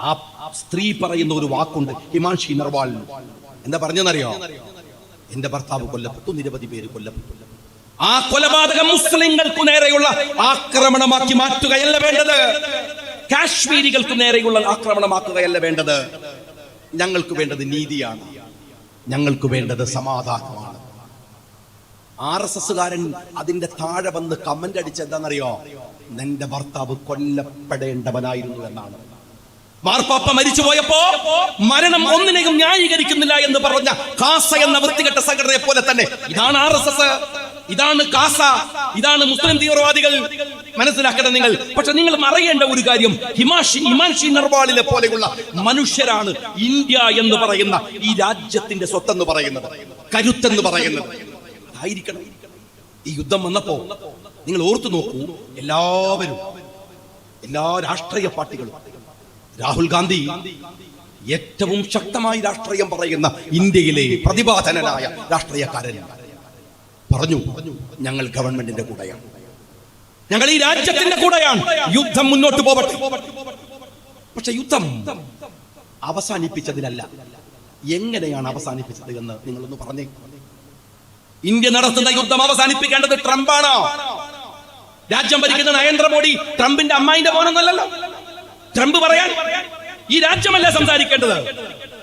ആ സ്ത്രീ പറയുന്ന ഒരു വാക്കുണ്ട് ഹിമാൻഷി നർവാൾ. എന്താ പറഞ്ഞെന്നറിയോ എന്റെ ഭർത്താവ് കൊല്ലപ്പെട്ടു നിരവധി പേര് കൊല്ലപ്പെട്ടു. ആ കൊലപാതകം മുസ്ലിങ്ങൾക്ക് നേരെയുള്ള ആക്രമണമാക്കി മാറ്റുകയല്ല വേണ്ടത്. കാശ്മീരികൾക്ക് നേരെയുള്ള ആക്രമണമാക്കുകയല്ല വേണ്ടത്. ഞങ്ങൾക്ക് വേണ്ടത് നീതിയാണ്. ഞങ്ങൾക്ക് വേണ്ടത് സമാധാനമാണ്. ആർ എസ് എസ്സുകാരൻ അതിന്റെ താഴെ വന്ന് കമന്റ് അടിച്ച് എന്താണെന്നറിയോ നിന്റെ ഭർത്താവ് കൊല്ലപ്പെടേണ്ടവനായിരുന്നു എന്നാണ്. മാർപ്പാപ്പ മരിച്ചു പോയപ്പോ മരണം ഒന്നിനെയും ന്യായീകരിക്കുന്നില്ല എന്ന് പറഞ്ഞ കാസ എന്ന വൃത്തികെട്ട സംഘടനയെ പോലെ തന്നെ ഇതാണ് ആർ എസ് എസ് ഇതാണ് കാസ ഇതാണ് മുസ്ലിം തീവ്രവാദികൾ. മനസ്സിലാക്കണം നിങ്ങൾ പക്ഷെ നിങ്ങൾ അറിയേണ്ട ഒരു കാര്യം ഹിമാഷി ഹിമാൻഷി നർവാളിലെ പോലെയുള്ള മനുഷ്യരാണ് ഇന്ത്യ എന്ന് പറയുന്ന ഈ രാജ്യത്തിന്റെ സ്വത്തെന്ന് പറയുന്നത് കരുത്തെന്ന് പറയുന്നത്. ആയിരിക്കണം ഈ യുദ്ധം വന്നപ്പോ നിങ്ങൾ ഓർത്തു നോക്കൂ എല്ലാവരും എല്ലാ രാഷ്ട്രീയ പാർട്ടികളും രാഹുൽ ഗാന്ധി ഏറ്റവും ശക്തമായി രാഷ്ട്രീയം പറയുന്ന ഇന്ത്യയിലെ പ്രതിഭാധനനായ രാഷ്ട്രീയക്കാരൻ. പറഞ്ഞു ഞങ്ങൾ ഗവൺമെന്റിന്റെ കൂടെയാണ്. ഞങ്ങൾ ഈ രാജ്യത്തിന്റെ കൂടെയാണ്. യുദ്ധം മുന്നോട്ട് പോവട്ടെ. പക്ഷെ യുദ്ധം അവസാനിപ്പിച്ചതിലല്ല. എങ്ങനെയാണ് അവസാനിപ്പിച്ചത് എന്ന് നിങ്ങളൊന്ന് പറഞ്ഞേ. ഇന്ത്യ നടത്തുന്ന യുദ്ധം അവസാനിപ്പിക്കേണ്ടത് ട്രംപാണോ. രാജ്യം ഭരിക്കുന്ന നരേന്ദ്രമോദി ട്രംപിന്റെ അമ്മായിന്റെ മോനൊന്നല്ലല്ലോ. ട്രംപ് പറയാൻ ഈ രാജ്യമല്ലേ സംസാരിക്കേണ്ടത്?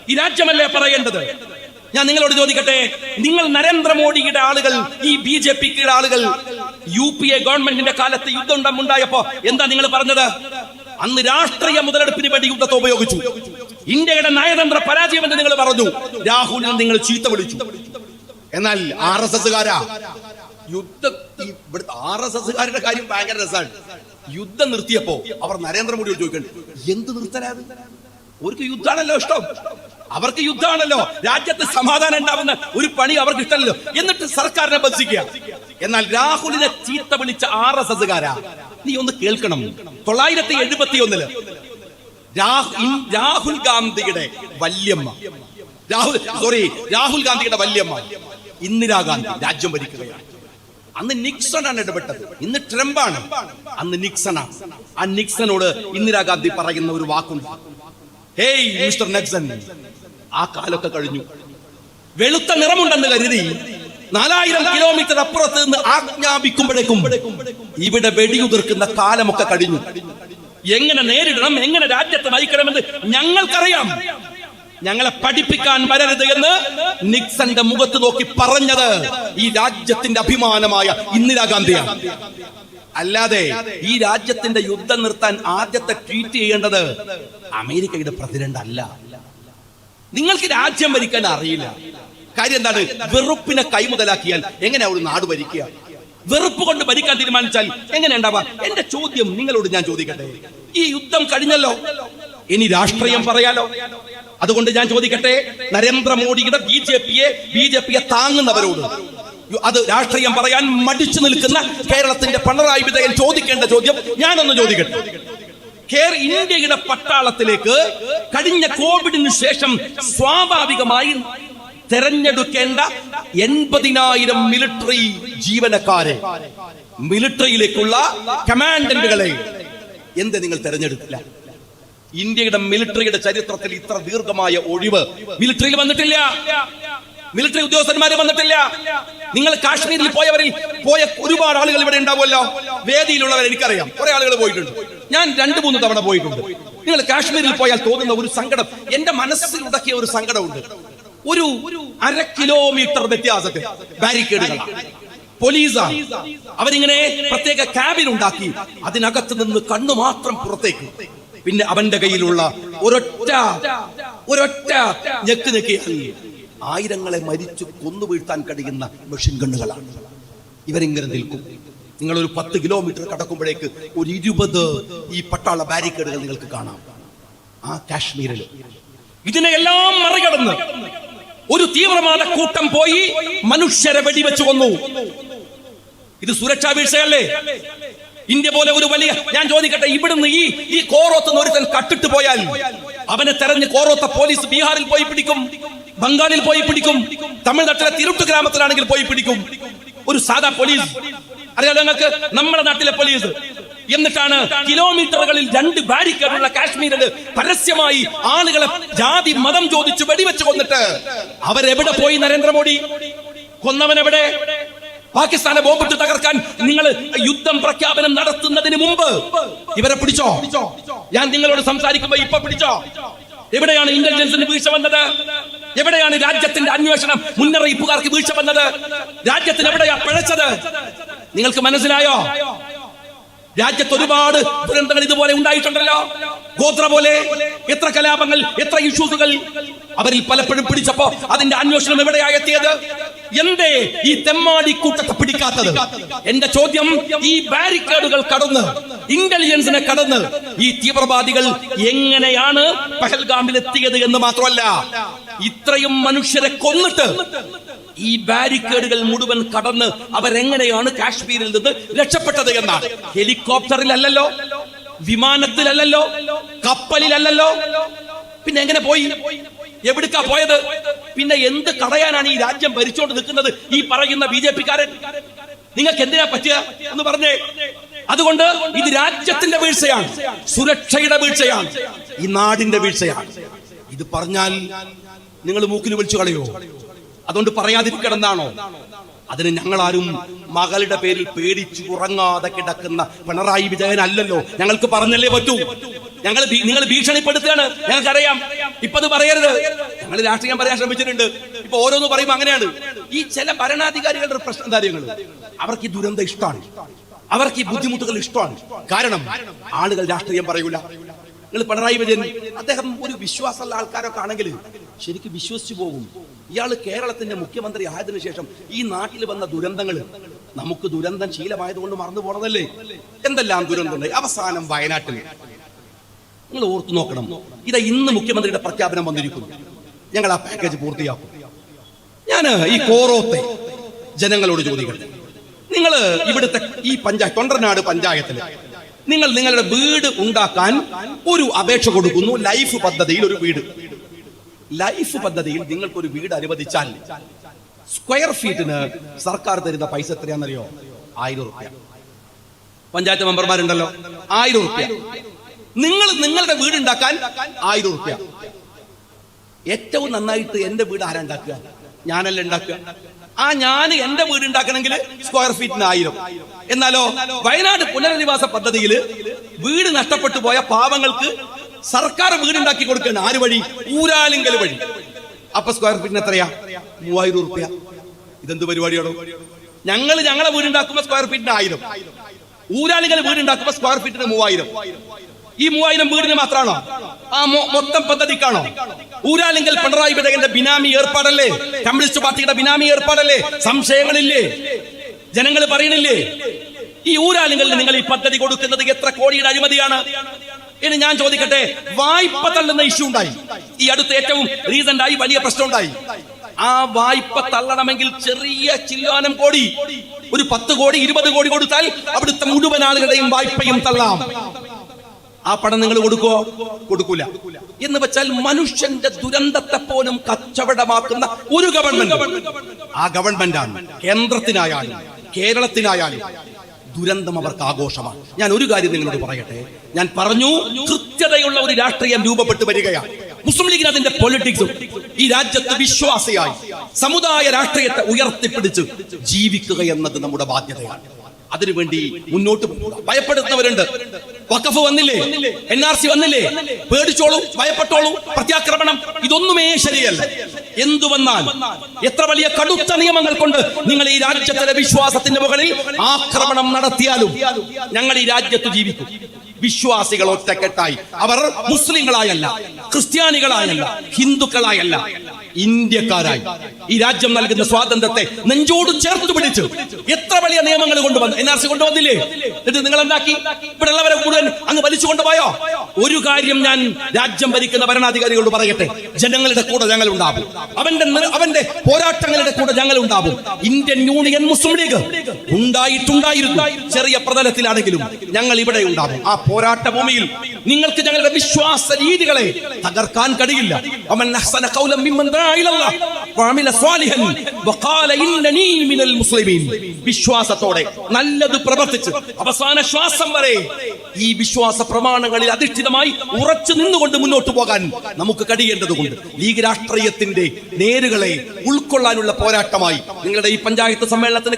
ഈ രാജ്യമല്ലേ പറയേണ്ടത്? ഞാൻ നിങ്ങളോട് ചോദിക്കട്ടെ നിങ്ങൾ നരേന്ദ്രമോദിയുടെ ആളുകൾ ഈ ബി ജെ പിയുടെ ആളുകൾ യു പി എ ഗവൺമെന്റിന്റെ കാലത്ത് യുദ്ധം ഉണ്ടായപ്പോ എന്താ നിങ്ങൾ പറഞ്ഞത്? അന്ന് രാഷ്ട്രീയ മുതലെടുപ്പിന് വേണ്ടി യുദ്ധത്തെ ഉപയോഗിച്ചു. ഇന്ത്യയുടെ നയതന്ത്ര പരാജയം എന്ന് നിങ്ങൾ പറഞ്ഞു. രാഹുലിനെ നിങ്ങൾ ചീത്ത വിളിച്ചു. എന്നാൽ ആർ എസ് എസ്സുകാരാ? യുദ്ധ ഇവിടുത്തെ ആർ എസ് എസ്സുകാരുടെ കാര്യം ഭയങ്കര രസമാണ്. യുദ്ധം നിർത്തിയപ്പോ അവർ നരേന്ദ്രമോദിയോട് ചോദിക്കണ്ട് എന്ത് നിർത്തലാത് അവർക്ക് യുദ്ധമാണല്ലോ ഇഷ്ടം. അവർക്ക് യുദ്ധമാണല്ലോ. രാജ്യത്ത് സമാധാനം ഉണ്ടാവുന്ന ഒരു പണി അവർക്ക് ഇഷ്ടമല്ലോ എന്നിട്ട് സർക്കാരിനെ ബന്ധിക്കുക എന്നാൽ രാഹുലിനെ ചീത്ത വിളിച്ച ആർ എസ് എസ്സുകാരാ നീ ഒന്ന് കേൾക്കണം. തൊള്ളായിരത്തി എഴുപത്തി ഒന്നിൽ രാഹുൽ ഗാന്ധിയുടെ വല്യമ്മ രാഹുൽ സോറി രാഹുൽ ഗാന്ധിയുടെ വല്യമ്മ ഇന്ദിരാഗാന്ധി രാജ്യം ഭരിക്കുകയാണ്. അന്ന് നിക്സൺ ആണ് ഇടപെട്ടത്. ഇന്ന് ട്രംപാണ്. അന്ന് നിക്സൺ ആണ് ആ നിക്സണോട് ഇന്ദിരാഗാന്ധി പറയുന്ന ഒരു വാക്കുണ്ട്. ഹേയ് മിസ്റ്റർ നെക്സൺ ആ കാലൊക്കെ കഴിഞ്ഞു. വെളുത്ത നിറമുണ്ടെന്ന് കരുതി നാലായിരം കിലോമീറ്റർ അപ്പുറത്ത് നിന്ന് ആജ്ഞാപിക്കുമ്പോഴേക്കും ഇവിടെ വെടിയുതിർക്കുന്ന കാലമൊക്കെ കഴിഞ്ഞു. എങ്ങനെ നേരിടണം എങ്ങനെ രാജ്യത്തെ നയിക്കണമെന്ന് ഞങ്ങൾക്കറിയാം. ഞങ്ങളെ പഠിപ്പിക്കാൻ വരരുത് എന്ന് നിക്സന്റെ മുഖത്ത് നോക്കി പറഞ്ഞത് ഈ രാജ്യത്തിന്റെ അഭിമാനമായ ഇന്ദിരാഗാന്ധിയാണ് അല്ലാതെ ഈ രാജ്യത്തിന്റെ യുദ്ധം നിർത്താൻ ആദ്യത്തെ ട്വീറ്റ് ചെയ്യേണ്ടത് അമേരിക്കയുടെ പ്രസിഡന്റ് അല്ല. നിങ്ങൾക്ക് രാജ്യം ഭരിക്കാൻ അറിയില്ല. കാര്യം എന്താണ്? വെറുപ്പിനെ കൈമുതലാക്കിയാൽ എങ്ങനെയാ ഒരു നാട് ഭരിക്കുക? വെറുപ്പ് കൊണ്ട് ഭരിക്കാൻ തീരുമാനിച്ചാൽ എങ്ങനെ ഉണ്ടാവാ? എന്റെ ചോദ്യം നിങ്ങളോട് ഞാൻ ചോദിക്കട്ടെ? ഈ യുദ്ധം കഴിഞ്ഞല്ലോ. ഇനി രാഷ്ട്രീയം പറയാലോ? അതുകൊണ്ട് ഞാൻ ചോദിക്കട്ടെ നരേന്ദ്രമോദിയുടെ ബി ജെ പിയെ ബി ജെ പിയെ താങ്ങുന്നവരോട് അത് രാഷ്ട്രീയം പറയാൻ മടിച്ചു നിൽക്കുന്ന കേരളത്തിന്റെ പിണറായി വിജയൻ ചോദിക്കേണ്ട ചോദ്യം ഞാനൊന്ന് ചോദിക്കട്ടെ. കേർ ഇന്ത്യയുടെ പട്ടാളത്തിലേക്ക് കഴിഞ്ഞ കോവിഡിന് ശേഷം സ്വാഭാവികമായി തെരഞ്ഞെടുക്കേണ്ട എൺപതിനായിരം മിലിട്ടറി ജീവനക്കാരെ മിലിട്ടറിയിലേക്കുള്ള കമാൻഡന്റുകളെ എന്ത് നിങ്ങൾ തെരഞ്ഞെടുത്തില്ല? ഇന്ത്യയുടെ മിലിറ്ററിയുടെ ചരിത്രത്തിൽ ഇത്ര ദീർഘമായ ഒഴിവ് മിലിറ്ററിയിൽ വന്നിട്ടില്ല. മിലിറ്ററി ഉദ്യോഗസ്ഥന്മാര് വന്നിട്ടില്ല. നിങ്ങൾ കാശ്മീരിൽ പോയവരിൽ പോയ ഒരുപാട് ആളുകൾ ഇവിടെ ഉണ്ടാവുമല്ലോ. വേദിയിലുള്ളവർ എനിക്കറിയാം. കുറെ ആളുകൾ പോയിട്ടുണ്ട്. ഞാൻ രണ്ടു മൂന്ന് തവണ പോയിട്ടുണ്ട്. നിങ്ങൾ കാശ്മീരിൽ പോയാൽ തോന്നുന്ന ഒരു സങ്കടം എന്റെ മനസ്സിൽ ഉടക്കിയ ഒരു സങ്കടമുണ്ട്. ഒരു അര കിലോമീറ്റർ വ്യത്യാസത്തിൽ ബാരിക്കേഡുകൾ പോലീസാണ്. അവരിങ്ങനെ പ്രത്യേക ക്യാബിൻ ഉണ്ടാക്കി അതിനകത്ത് നിന്ന് കണ്ണു മാത്രം പുറത്തേക്ക്. പിന്നെ അവന്റെ കയ്യിലുള്ള ഒരൊറ്റ ഒരൊറ്റ ഞെക്ക് ഞെക്കിയാൽ ആയിരങ്ങളെ മരിച്ചു കൊന്നു വീഴ്ത്താൻ കഴിയുന്ന മെഷീൻ ഗണ്ണുകളാണ് ഇവരിങ്ങനെ നിൽക്കും. നിങ്ങൾ ഒരു പത്ത് കിലോമീറ്റർ കടക്കുമ്പോഴേക്ക് ഒരു ഇരുപത് ഈ പട്ടാള ബാരിക്കേഡുകൾ നിങ്ങൾക്ക് കാണാം. ആ കാശ്മീരിൽ ഇതിനെല്ലാം മറികടന്ന് ഒരു തീവ്രവാദ കൂട്ടം പോയി മനുഷ്യരെ വെടിവെച്ചു കൊന്നു. ഇത് സുരക്ഷാ വീഴ്ചയല്ലേ? ഇന്ത്യ പോലെ ഒരു വലിയ ഞാൻ ചോദിക്കട്ടെ ഇവിടുന്ന് ഈ ഈ കോറോത്ത് ഒരുത്തൻ കട്ടിട്ട് പോയാൽ അവനെ തെരഞ്ഞ് കോറോത്ത പോലീസ് ബീഹാറിൽ പോയി പിടിക്കും ബംഗാളിൽ പോയി പിടിക്കും തമിഴ്നാട്ടിലെ തിരുട്ട് ഗ്രാമത്തിലാണെങ്കിൽ പോയി പിടിക്കും. ഒരു സാധാ പോലീസ്. അറിയാലോ നിങ്ങൾക്ക്? നമ്മുടെ നാട്ടിലെ പോലീസ്. എന്നിട്ടാണ് കിലോമീറ്ററുകളിൽ രണ്ട് ബാരിക്കേഡുള്ള കാശ്മീരിൽ പരസ്യമായി ആളുകളെ ജാതി മതം ചോദിച്ച് വെടിവെച്ച് കൊന്നിട്ട് അവരെവിടെ പോയി നരേന്ദ്രമോദി? കൊന്നവൻ എവിടെ? പാകിസ്ഥാനെ ബോംബിട്ട് തകർക്കാൻ നിങ്ങൾ യുദ്ധം പ്രഖ്യാപനം നടത്തുന്നതിന് മുമ്പ് ഇവരെ പിടിച്ചോ? ഞാൻ നിങ്ങളോട് സംസാരിക്കുമ്പോ ഇപ്പൊ പിടിച്ചോ? എവിടെയാണ് ഇന്റലിജൻസിന് വീഴ്ച വന്നത്? എവിടെയാണ് രാജ്യത്തിന്റെ അന്വേഷണം മുന്നറിയിപ്പുകാർക്ക് വീഴ്ച വന്നത്? രാജ്യത്തിന് എവിടെയാ പിഴച്ചത്? നിങ്ങൾക്ക് മനസ്സിലായോ? രാജ്യത്ത് ഒരുപാട് ദുരന്തങ്ങൾ ഇതുപോലെ ഉണ്ടായിട്ടുണ്ടല്ലോ. ഗോത്ര പോലെ എത്ര കലാപങ്ങൾ എത്ര ഇഷ്യൂസുകൾ അവരിൽ പലപ്പോഴും പിടിച്ചപ്പോ അതിന്റെ അന്വേഷണം എവിടെയാ എത്തിയത്? എന്തേ ഈ തെമ്മാടി കൂട്ടത്തെ പിടിക്കാത്തത്? എന്റെ ചോദ്യം ഈ ബാരിക്കേഡുകൾ കടന്ന് ഇന്റലിജൻസിനെ കടന്ന് ഈ തീവ്രവാദികൾ എങ്ങനെയാണ് പഹൽഗാമിൽ എത്തിയത് എന്ന് മാത്രമല്ല ഇത്രയും മനുഷ്യരെ കൊന്നിട്ട് ഈ ബാരിക്കേഡുകൾ മുഴുവൻ കടന്ന് അവരെങ്ങനെയാണ് കാശ്മീരിൽ നിന്ന് രക്ഷപ്പെട്ടത് എന്നാണ്. ഹെലികോപ്റ്ററിലല്ലോ വിമാനത്തിലല്ലോ കപ്പലിലല്ലോ പിന്നെ എങ്ങനെ പോയി? എവിടുക്കാ പോയത്? പിന്നെ എന്ത് കടയാനാണ് ഈ രാജ്യം ഭരിച്ചുകൊണ്ട് നിൽക്കുന്നത്? ഈ പറയുന്ന ബി ജെ പിക്കാരൻ. നിങ്ങൾക്ക് എന്തിനാ പറ്റുക എന്ന് പറഞ്ഞേ? അതുകൊണ്ട് ഇത് രാജ്യത്തിന്റെ വീഴ്ചയാണ് സുരക്ഷയുടെ വീഴ്ചയാണ് ഈ നാടിന്റെ വീഴ്ചയാണ്. ഇത് പറഞ്ഞാൽ നിങ്ങൾ മൂക്കിൽ വിളിച്ചു കളയോ? അതുകൊണ്ട് പറയാതിരിക്കണമെന്നാണോ അതിന് ഞങ്ങളാരും മകളുടെ പേരിൽ പേടിച്ചു ഉറങ്ങാതെ കിടക്കുന്ന പിണറായി വിജയൻ അല്ലല്ലോ ഞങ്ങൾക്ക് പറഞ്ഞല്ലേ പറ്റൂ? ഞങ്ങൾ നിങ്ങൾ ഭീഷണിപ്പെടുത്തുകയാണ്. ഞങ്ങൾക്കറിയാം. ഇപ്പൊ അത് പറയരുത്. ഞങ്ങൾ രാഷ്ട്രീയം പറയാൻ ശ്രമിച്ചിട്ടുണ്ട്. ഇപ്പൊ ഓരോന്ന് പറയുമ്പോൾ അങ്ങനെയാണ്. ഈ ചില ഭരണാധികാരികളുടെ പ്രശ്നം കാര്യങ്ങൾ അവർക്ക് ഈ ദുരന്തം ഇഷ്ടമാണ്. അവർക്ക് ഈ ബുദ്ധിമുട്ടുകൾ ഇഷ്ടമാണ്. കാരണം ആളുകൾ രാഷ്ട്രീയം പറയൂല. നിങ്ങൾ പിണറായി വിജയൻ അദ്ദേഹം ഒരു വിശ്വാസമുള്ള ആൾക്കാരൊക്കെ ആണെങ്കിൽ ശരിക്കും വിശ്വസിച്ചു പോകും. ഇയാൾ കേരളത്തിന്റെ മുഖ്യമന്ത്രി ആയതിനു ശേഷം ഈ നാട്ടിൽ വന്ന ദുരന്തങ്ങൾ നമുക്ക് ദുരന്തം ശീലമായതുകൊണ്ട് മറന്നു പോണതല്ലേ? എന്തെല്ലാം ദുരന്തമുണ്ട് അവസാനം വയനാട്ടിൽ നിങ്ങൾ ഓർത്തു നോക്കണം. ഇതാ ഇന്ന് മുഖ്യമന്ത്രിയുടെ പ്രഖ്യാപനം വന്നിരിക്കുന്നു. ഞങ്ങൾ ആ പാക്കേജ് പൂർത്തിയാക്കും. ഞാൻ ഈ കോറോത്തെ ജനങ്ങളോട് ചോദിക്കട്ടെ. നിങ്ങൾ ഇവിടുത്തെ ഈ പഞ്ചായത്ത് തൊണ്ടർനാട് പഞ്ചായത്തിൽ നിങ്ങൾ നിങ്ങളുടെ വീട് ഉണ്ടാക്കാൻ ഒരു അപേക്ഷ കൊടുക്കുന്നു. ലൈഫ് പദ്ധതിയിൽ ഒരു വീട്. ലൈഫ് പദ്ധതിയിൽ നിങ്ങൾക്ക് ഒരു വീട് അനുവദിച്ചാൽ സ്ക്വയർ ഫീറ്റിന് സർക്കാർ തരുന്ന പൈസ എത്രയാണെന്നറിയോ? ആയിരം റുപ്യ. പഞ്ചായത്ത് മെമ്പർമാരുണ്ടല്ലോ. ആയിരം റുപ്യ. നിങ്ങൾ നിങ്ങളുടെ വീട് ഉണ്ടാക്കാൻ ആയിരം റുപ്യ. ഏറ്റവും നന്നായിട്ട് എന്റെ വീട് ആരാ ഉണ്ടാക്കുക? ഞാനല്ല ഉണ്ടാക്കുക. ആ ഞാൻ എന്റെ വീട് ഉണ്ടാക്കണമെങ്കിൽ സ്ക്വയർ ഫീറ്റിന് ആയിരം. എന്നാലോ വയനാട് പുനരധിവാസ പദ്ധതിയിൽ വീട് നഷ്ടപ്പെട്ടു പോയ പാവങ്ങൾക്ക് സർക്കാർ വീടുണ്ടാക്കി കൊടുക്കുന്ന ആര് വഴി? ഊരാലിങ്കൽ വഴി. അപ്പൊ സ്ക്വയർ ഫീറ്റിന് എത്രയാ? മൂവായിരം റുപ്യ ഇതെന്ത് പരിപാടിയാണോ ഞങ്ങൾ ഞങ്ങളെ വീടുണ്ടാക്കുമ്പോ സ്ക്വയർ ഫീറ്റിന് ആയിരം. ഊരാളികൾ വീടുണ്ടാക്കുമ്പോ സ്ക്വയർ ഫീറ്റിന് മൂവായിരം. ഈ മൂവായിരം വീടിന് മാത്രമാണോ ആ മൊത്തം പദ്ധതിക്കാണോ? ഊരാലിങ്കൽ പിണറായി വിജയന്റെ ബിനാമി ഏർപ്പാടല്ലേ? കമ്മ്യൂണിസ്റ്റ് പാർട്ടിയുടെ ബിനാമി ഏർപ്പാടല്ലേ? സംശയങ്ങളില്ലേ? ജനങ്ങൾ പറയണില്ലേ? ഈ ഊരാലിങ്കലിന് നിങ്ങൾ ഈ പദ്ധതി കൊടുക്കുന്നത് എത്ര കോടിയുടെ അഴിമതിയാണ്? ഇനി ഞാൻ ചോദിക്കട്ടെ വായ്പ തള്ളുന്ന ഇഷ്യൂ ഉണ്ടായി. ഈ അടുത്ത് ഏറ്റവും റീസെന്റ് ആയി വലിയ പ്രശ്നം ഉണ്ടായി ആ വായ്പ തള്ളണമെങ്കിൽ ചെറിയ ചില്ലാനം കോടി ഒരു പത്ത് കോടി ഇരുപത് കോടി കൊടുത്താൽ അവിടുത്തെ മുഴുവൻ ആളുകളുടെയും വായ്പയും തള്ളാം. ആ പണം നിങ്ങൾ കൊടുക്കോ കൊടുക്കൂല. എന്ന് വെച്ചാൽ മനുഷ്യന്റെ ദുരന്തത്തെ പോലും കച്ചവടമാക്കുന്ന ഒരു ഗവൺമെന്റ് ആ ഗവൺമെന്റാണ്. കേന്ദ്രത്തിനായാലും കേരളത്തിനായാലും ദുരന്തം അവർക്ക് ആഘോഷമാണ്. ഞാൻ ഒരു കാര്യം നിങ്ങളോട് പറയട്ടെ? ഞാൻ പറഞ്ഞു കൃത്യതയുള്ള ഒരു രാഷ്ട്രീയം രൂപപ്പെട്ടു വരികയാണ്. മുസ്ലിം ലീഗിന് അതിന്റെ പൊളിറ്റിക്സും ഈ രാജ്യത്ത് വിശ്വാസിയായി സമുദായ രാഷ്ട്രീയത്തെ ഉയർത്തിപ്പിടിച്ച് ജീവിക്കുക എന്നത് നമ്മുടെ ബാധ്യതയാണ്. അതിനുവേണ്ടി മുന്നോട്ട് ഭയപ്പെടുത്തുന്നവരുണ്ട് വഖഫ് വന്നില്ലേ? എൻ ആർ സി വന്നില്ലേ? പേടിച്ചോളൂ ഭയപ്പെട്ടോളൂ പ്രത്യാക്രമണം ഇതൊന്നുമേ ശരിയല്ല. എന്തു വന്നാൽ? എത്ര വലിയ കടുത്ത നിയമങ്ങൾ കൊണ്ട് നിങ്ങൾ ഈ രാജ്യത്തിലെ വിശ്വാസത്തിന്റെ മുകളിൽ ആക്രമണം നടത്തിയാലും ഞങ്ങൾ ഈ രാജ്യത്ത് ജീവിക്കും. വിശ്വാസികൾ ഒറ്റക്കെട്ടായി. അവർ മുസ്ലിങ്ങളായല്ല. ക്രിസ്ത്യാനികളായല്ല ഹിന്ദുക്കളായല്ല. ഇന്ത്യക്കാരായി. ഈ രാജ്യം നൽകുന്ന സ്വാതന്ത്ര്യത്തെ നെഞ്ചോട് ചേർത്ത് പിടിച്ച് എത്ര വലിയ നിയമങ്ങൾ കൊണ്ടുവന്നു? എൻ ആർ സി കൊണ്ടുവന്നില്ലേ? എന്നിട്ട് നിങ്ങൾ എന്താക്കി ഇവിടെ ഉള്ളവരെ അങ്ങ് വലിച്ചു കൊണ്ടുപോയോ ഒരു കാര്യം ഞാൻ രാജ്യം ഭരിക്കുന്ന ഭരണാധികാരികളോട് പറയട്ടെ. ജനങ്ങളുടെ കൂടെ ഞങ്ങൾ ഉണ്ടാവും. അവന്റെ അവന്റെ പോരാട്ടങ്ങളുടെ കൂടെ ഞങ്ങൾ ഉണ്ടാവും. ഇന്ത്യൻ യൂണിയൻ മുസ്ലിം ലീഗ് ഉണ്ടായിട്ടുണ്ടായിരുന്നു. ചെറിയ പ്രതലത്തിലാണെങ്കിലും ഞങ്ങൾ ഇവിടെ ഉണ്ടാവും. ആ പോരാട്ട ഭൂമിയിൽ നിങ്ങൾക്ക് ഞങ്ങളുടെ വിശ്വാസ രീതികളെ തകർക്കാൻ കഴിയില്ല. വിശ്വാസത്തോടെ നല്ലത് പ്രവർത്തിച്ച് അവസാന ശ്വാസം വരെ ഈ വിശ്വാസ പ്രമാണങ്ങളിൽ അധിഷ്ഠിതമായി ഉറച്ചു നിന്നുകൊണ്ട് മുന്നോട്ട് പോകാൻ നമുക്ക് കഴിയേണ്ടതുകൊണ്ട് ലീഗ് രാഷ്ട്രീയത്തിന്റെ നേരുകളെ ഉൾക്കൊള്ളാനുള്ള പോരാട്ടമായി നിങ്ങളുടെ ഈ പഞ്ചായത്ത് സമ്മേളനത്തിന്